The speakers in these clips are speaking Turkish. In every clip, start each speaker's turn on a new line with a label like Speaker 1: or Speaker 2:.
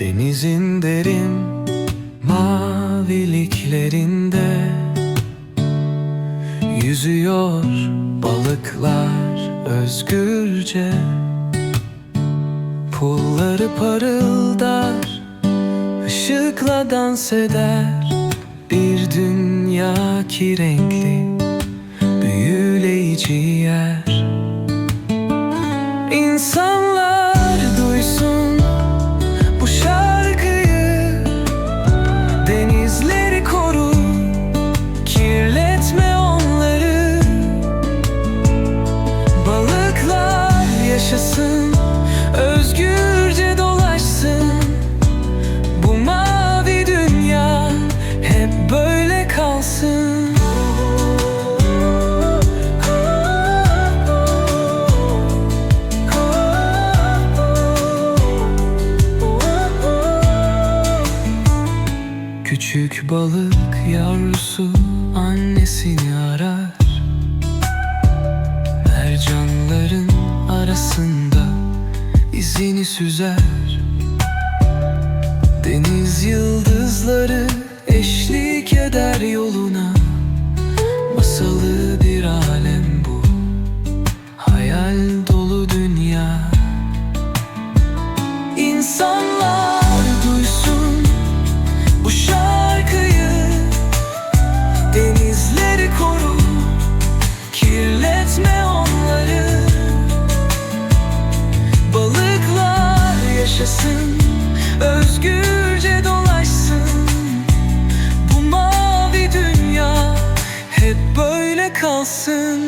Speaker 1: Denizin derin maviliklerinde Yüzüyor balıklar özgürce. Pulları parıldar ışıkla dans eder Bir dünya ki renkli Büyüleyici yer. İnsan Küçük balık yavrusu annesini arar. Mercanların arasında izini süzer. Deniz yıldızları eşlik eder yoluna. Masalı bir alem bu. Hayal dolu dünya. İnsanlar yaşasın Özgürce dolaşsın. Bu mavi dünya Hep böyle kalsın.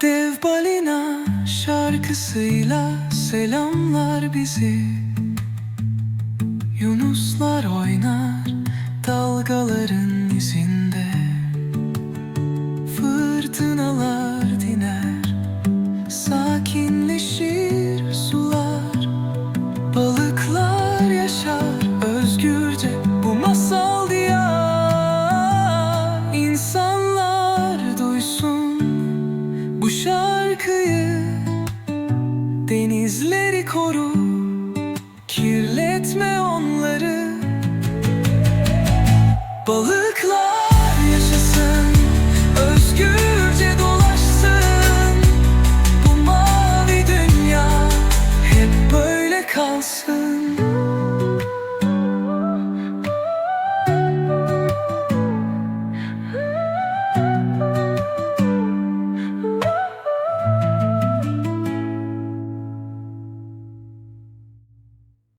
Speaker 1: Dev balina şarkısıyla selamlar bizi. Yunuslar oynar özgürce bu masal diyar. İnsanlar duysun bu şarkıyı Denizleri koru